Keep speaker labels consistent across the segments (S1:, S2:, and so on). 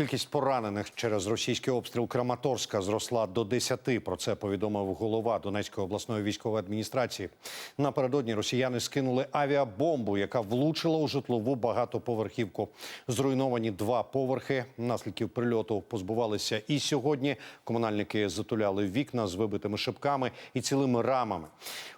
S1: Кількість поранених через російський обстріл Краматорська зросла до 10. Про це повідомив голова Донецької обласної військової адміністрації. Напередодні росіяни скинули авіабомбу, яка влучила у житлову багатоповерхівку. Зруйновані два поверхи. Наслідків прильоту позбувалися і сьогодні. Комунальники затуляли вікна з вибитими шибками і цілими рамами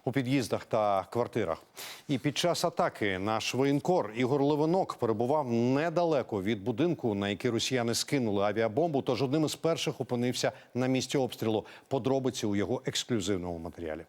S1: у під'їздах та квартирах. І під час атаки наш воєнкор Ігор Левинок перебував недалеко від будинку, на який росіяни скинули авіабомбу. Тож одним із перших опинився на місці обстрілу. Подробиці у його ексклюзивному матеріалі.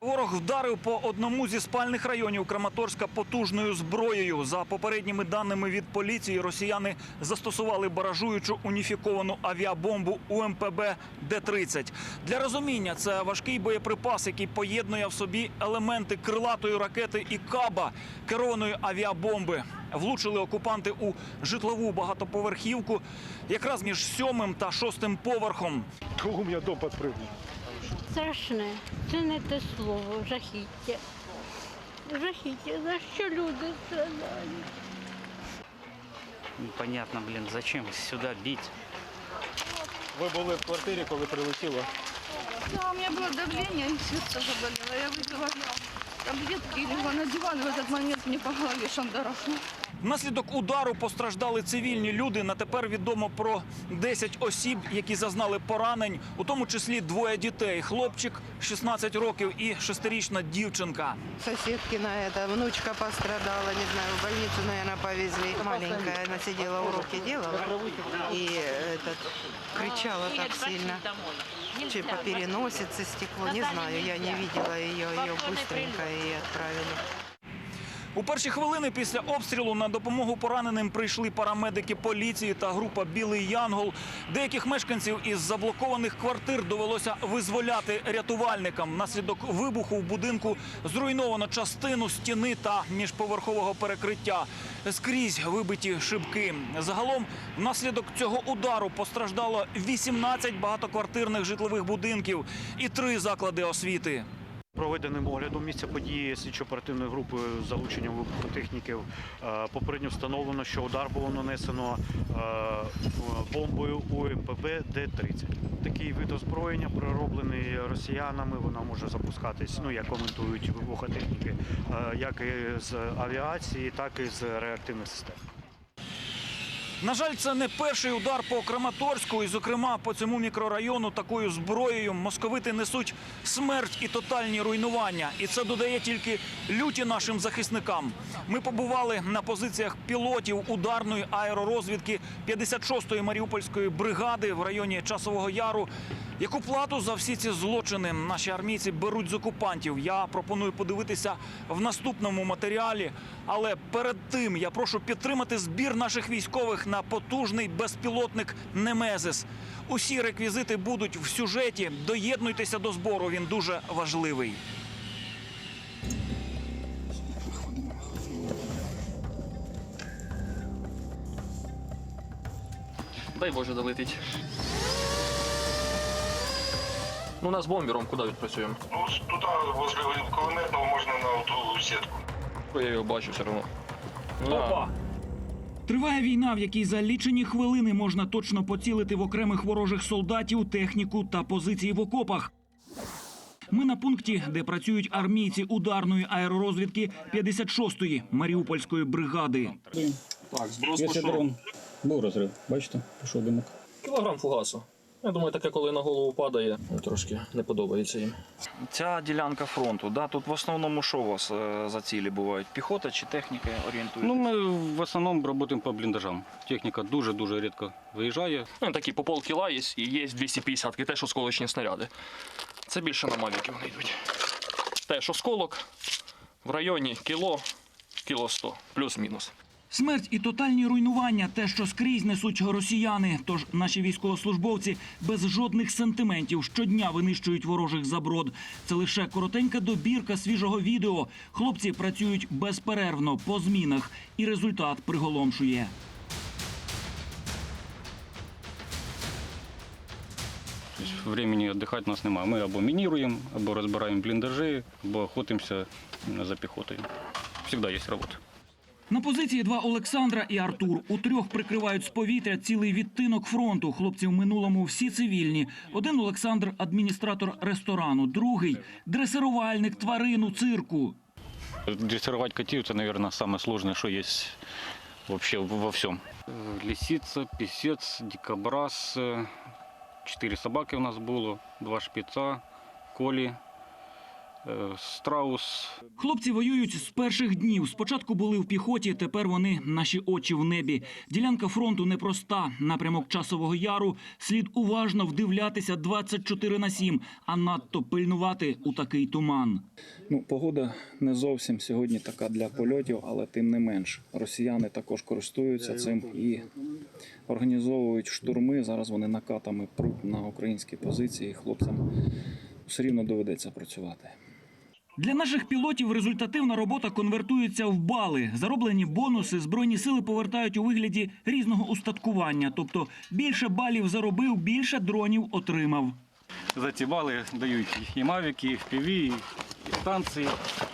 S2: Ворог вдарив по одному зі спальних районів Краматорська потужною зброєю. За попередніми даними від поліції, росіяни застосували баражуючу уніфіковану авіабомбу УМПБ Д-30. Для розуміння, це важкий боєприпас, який поєднує в собі елементи крилатої ракети і каба керованої авіабомби. Влучили окупанти у житлову багатоповерхівку, якраз між сьомим та шостим поверхом.
S3: То у меня дом подпрыгнул.
S4: Страшне, це не те слово, жахіття. Жахіття, за що люди страдають?
S5: Непонятно, блін, зачем сюди бити?
S3: Ви були в квартирі, коли прилетіло.
S6: Да, у меня было давление, и сердце заболело. Я выпила таблетки и легла на диван. В этот момент мне по голове шандарахнул.
S2: Внаслідок удару постраждали цивільні люди. На тепер відомо про 10 осіб, які зазнали поранень, у тому числі двоє дітей: хлопчик 16 років і шестирічна дівчинка.
S7: Соседкина эта внучка пострадала, не знаю, в больницу, наверное, повезли. Маленькая, она сидела, уроки делала. И этот, кричала так сильно. Чи по переносице стекло, не знаю, я не видела ее, ее быстренько и отправили.
S2: У перші хвилини після обстрілу на допомогу пораненим прийшли парамедики поліції та група Білий Янгол. Деяких мешканців із заблокованих квартир довелося визволяти рятувальникам. Внаслідок вибуху в будинку зруйновано частину стіни та міжповерхового перекриття. Скрізь вибиті шибки. Загалом, внаслідок цього удару постраждало 18 багатоквартирних житлових будинків і три заклади освіти.
S8: Проведеним оглядом місця події слідчо-оперативною групою з залученням вибухотехніків е, попередньо встановлено, що удар було нанесено е, бомбою УМПБ Д-30. Такий вид озброєння пророблений росіянами. Вона може запускатись, ну як коментують вибухотехніки, е, як з авіації, так і з реактивних систем.
S2: На жаль, це не перший удар по Краматорську, і, зокрема, по цьому мікрорайону такою зброєю московити несуть смерть і тотальні руйнування. І це додає тільки люті нашим захисникам. Ми побували на позиціях пілотів ударної аеророзвідки 56-ї маріупольської бригади в районі Часового Яру. Яку плату за всі ці злочини наші армійці беруть з окупантів? Я пропоную подивитися в наступному матеріалі. Але перед тим я прошу підтримати збір наших військових на потужний безпілотник Немезис. Усі реквізити будуть в сюжеті. Доєднуйтеся до збору. Він дуже важливий.
S9: Дай Боже долетить. Ну, нас бомбером куди відпрацюємо?
S10: Ну, туда, возле кулеметного, можно на ту сетку.
S9: Бо Я його бачу все одно.
S2: Опа! Триває війна, в якій за лічені хвилини можна точно поцілити в окремих ворожих солдатів, техніку та позиції в окопах. Ми на пункті, де працюють армійці ударної аеророзвідки 56-ї Маріупольської бригади.
S9: Так, зброс
S11: пішов. Був розрив. Бачите, пішов димок.
S9: Кілограм фугасу. Я думаю, таке, коли на голову падає, трошки не подобається їм.
S2: Ця ділянка фронту, да, тут в основному що у вас е, за цілі бувають? Піхота чи техніка орієнтуєте?
S11: Ну, ми в основному працюємо по бліндажам. Техніка дуже-дуже рідко виїжджає.
S9: Ну, такі по полкіла є і є 250 теж осколочні снаряди. Це більше на мавіки вони йдуть. Теж осколок в районі кіло, кіло 100, плюс-мінус.
S2: Смерть і тотальні руйнування те, що скрізь несуть росіяни. Тож наші військовослужбовці без жодних сентиментів щодня винищують ворожих заброд. Це лише коротенька добірка свіжого відео. Хлопці працюють безперервно по змінах, і результат приголомшує.
S11: Времени віддихати у нас немає. Ми або мініруємо, або розбираємо бліндажі, або охотимося за піхотою. Завжди є робота.
S2: На позиції два Олександра і Артур. У трьох прикривають з повітря цілий відтинок фронту. Хлопці в минулому всі цивільні. Один Олександр адміністратор ресторану, другий дресирувальник тварин у цирку.
S11: Дрессировать котів – це, самое сложное, что есть вообще во всем. Лисица, писец, дикобраз, чотири собаки у нас було, два шпіца, колі, страус,
S2: Хлопці воюють з перших днів. Спочатку були в піхоті, тепер вони наші очі в небі. Ділянка фронту непроста. Напрямок часового яру слід уважно вдивлятися 24 на 7, а надто пильнувати у такий туман.
S12: Ну, погода не зовсім сьогодні така для польотів, але тим не менш. Росіяни також користуються цим і організовують штурми. Зараз вони накатами пруть на українські позиції. Хлопцям все рівно доведеться працювати.
S2: Для наших пілотів результативна робота конвертується в бали. Зароблені бонуси збройні сили повертають у вигляді різного устаткування. Тобто більше балів заробив, більше дронів отримав.
S11: За ці бали дають і мавіки, і FPV, і станції.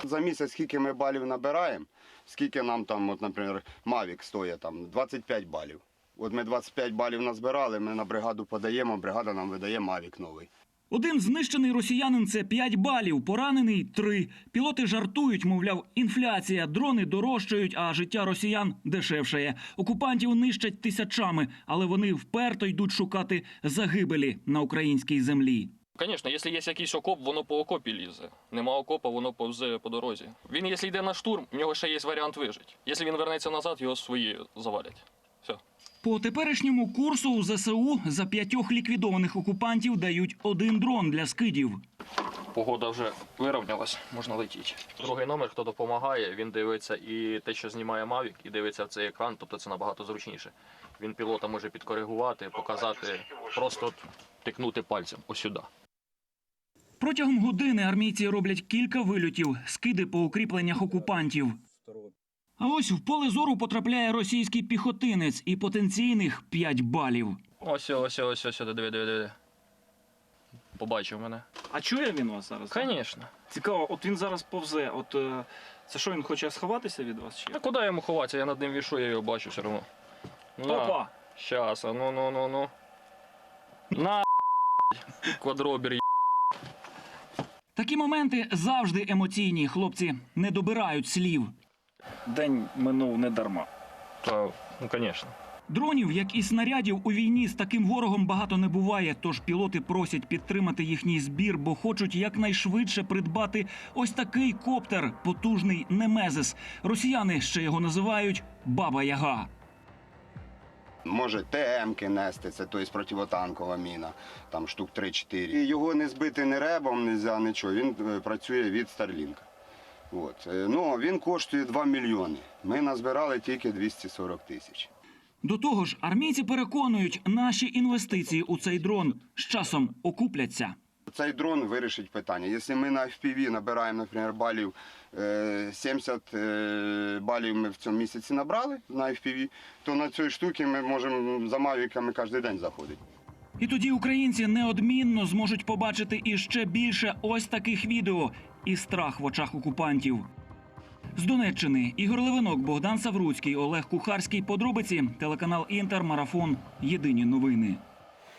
S13: За місяць скільки ми балів набираємо, скільки нам там, от, наприклад, Mavic стоїть там 25 балів. От ми 25 балів назбирали, ми на бригаду подаємо, бригада нам видає Mavic новий.
S2: Один знищений росіянин це 5 балів, поранений 3. Пілоти жартують, мовляв, інфляція, дрони дорожчають, а життя росіян дешевшає. Окупантів нищать тисячами, але вони вперто йдуть шукати загибелі на українській землі.
S9: Звісно, якщо є якийсь окоп, воно по окопі лізе. Нема окопа, воно повзе по дорозі. Він, якщо йде на штурм, в нього ще є варіант вижити. Якщо він вернеться назад, його свої завалять.
S2: По теперішньому курсу у ЗСУ за п'ятьох ліквідованих окупантів дають один дрон для скидів.
S9: Погода вже вирівнялась, можна летіти. Другий номер, хто допомагає, він дивиться і те, що знімає Mavic, і дивиться в цей екран, тобто це набагато зручніше. Він пілота може підкоригувати, показати, просто тикнути пальцем ось сюди.
S2: Протягом години армійці роблять кілька вильотів, скиди по укріпленнях окупантів. А ось в поле зору потрапляє російський піхотинець і потенційних 5 балів.
S9: Ось, ось, ось, ось, диви, диви, диви. Побачив мене.
S12: А чує він вас зараз?
S9: Звісно.
S12: Цікаво, от він зараз повзе. От е, це що він хоче сховатися від вас? Чи
S9: А куди йому ховатися? Я над ним вішу, я його бачу все одно. На,
S12: Опа!
S9: щас, а ну, ну, ну, ну. На, квадробір,
S2: Такі моменти завжди емоційні. Хлопці не добирають слів.
S12: День минув не дарма.
S9: Та, ну, звісно.
S2: Дронів, як і снарядів, у війні з таким ворогом багато не буває. Тож пілоти просять підтримати їхній збір, бо хочуть якнайшвидше придбати ось такий коптер, потужний Немезис. Росіяни ще його називають Баба Яга.
S13: Може ТМ-ки нести, це тобто противотанкова міна, там штук 3-4. І його не збити ні ребом, нельзя, нічого. Він е, працює від Старлінка. От. Е, Ну, він коштує 2 мільйони. Ми назбирали тільки 240 тисяч.
S2: До того ж, армійці переконують, наші інвестиції у цей дрон з часом окупляться.
S13: Цей дрон вирішить питання. Якщо ми на FPV набираємо, наприклад, балів е, 70 е, балів ми в цьому місяці набрали на FPV, то на цій штуці ми можемо за мавіками кожен день заходити.
S2: І тоді українці неодмінно зможуть побачити іще більше ось таких відео і страх в очах окупантів. З Донеччини Ігор Левинок, Богдан Савруцький, Олег Кухарський. Подробиці телеканал Інтер, Марафон. Єдині новини.